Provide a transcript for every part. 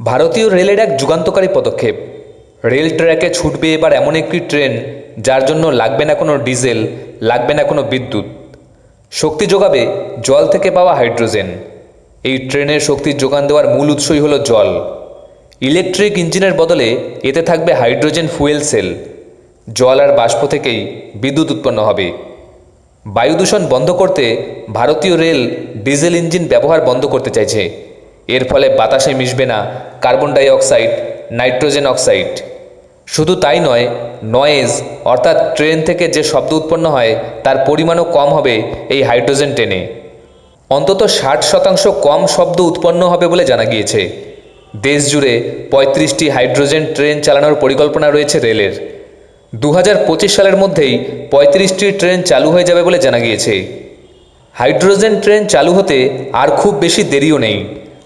ভারতীয় রেলের এক যুগান্তকারী পদক্ষেপ। রেল ট্র্যাকে ছুটবে এবার এমন একটি ট্রেন, যার জন্য লাগবে না কোনো ডিজেল, লাগবে না কোনো বিদ্যুৎ। শক্তি যোগাবে জল থেকে পাওয়া হাইড্রোজেন। এই ট্রেনের শক্তির যোগান দেওয়ার মূল উৎসই হলো জল। ইলেকট্রিক ইঞ্জিনের বদলে এতে থাকবে হাইড্রোজেন ফুয়েল সেল। জল আর বাষ্প থেকেই বিদ্যুৎ উৎপন্ন হবে। বায়ু দূষণ বন্ধ করতে ভারতীয় রেল ডিজেল ইঞ্জিন ব্যবহার বন্ধ করতে চাইছে। এর ফলে বাতাসে মিশবে না carbon dioxide nitrogen oxide. শুধু তাই নয় নয়েজ অর্থাৎ ট্রেন থেকে যে শব্দ উৎপন্ন হয়, তার পরিমাণও কম হবে এই হাইড্রোজেন ট্রেনে। অন্তত ষাট শতাংশ কম শব্দ উৎপন্ন হবে বলে জানা গিয়েছে। দেশ জুড়ে পঁয়ত্রিশটি হাইড্রোজেন ট্রেন চালানোর পরিকল্পনা রয়েছে রেলের। দু হাজার পঁচিশ সালের মধ্যেই পঁয়ত্রিশটি ট্রেন চালু হয়ে যাবে বলে জানা গিয়েছে। হাইড্রোজেন ট্রেন চালু হতে আর খুব বেশি দেরিও নেই।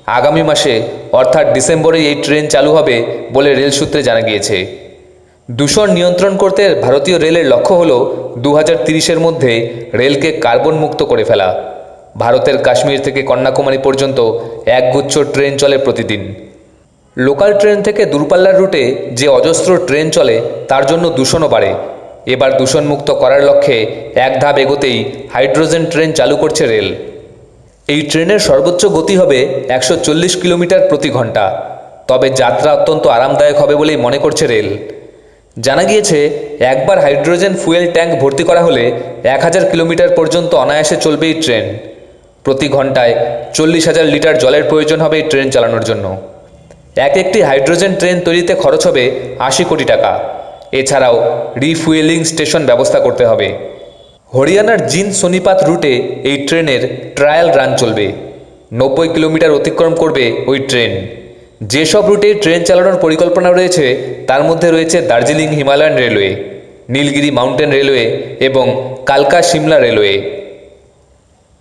আগামী মাসে, অর্থাৎ ডিসেম্বরে এই ট্রেন চালু হবে বলে রেল সূত্রে জানা গিয়েছে। দূষণ নিয়ন্ত্রণ করতে ভারতীয় রেলের লক্ষ্য হল দু হাজার তিরিশের মধ্যে রেলকে কার্বন মুক্ত করে ফেলা। ভারতের কাশ্মীর থেকে কন্যাকুমারী পর্যন্ত একগুচ্ছ ট্রেন চলে প্রতিদিন। লোকাল ট্রেন থেকে দূরপাল্লার রুটে যে অজস্র ট্রেন চলে, তার জন্য দূষণও বাড়ে। এবার দূষণমুক্ত করার লক্ষ্যে এক ধাপ এগোতেই হাইড্রোজেন ট্রেন চালু করছে রেল। এই ট্রেনের সর্বোচ্চ গতি হবে একশো চল্লিশ কিলোমিটার প্রতি ঘণ্টা। তবে যাত্রা অত্যন্ত আরামদায়ক হবে বলেই মনে করছে রেল। জানা গিয়েছে, একবার হাইড্রোজেন ফুয়েল ট্যাঙ্ক ভর্তি করা হলে এক হাজার কিলোমিটার পর্যন্ত অনায়াসে চলবে এই ট্রেন। প্রতি ঘন্টায় চল্লিশ হাজার লিটার জলের প্রয়োজন হবে এই ট্রেন চালানোর জন্য। এক একটি হাইড্রোজেন ট্রেন তৈরিতে খরচ হবে আশি কোটি টাকা। এছাড়াও রিফুয়েলিং স্টেশন ব্যবস্থা করতে হবে। হরিয়ানার জিন সোনিপাত রুটে এই ট্রেনের ট্রায়াল রান চলবে। নব্বই কিলোমিটার অতিক্রম করবে ওই ট্রেন। যেসব রুটে ট্রেন চালানোর পরিকল্পনা রয়েছে, তার মধ্যে রয়েছে Darjeeling Himalayan railway, Nilgiri mountain railway এবং কালকা সিমলা রেলওয়ে।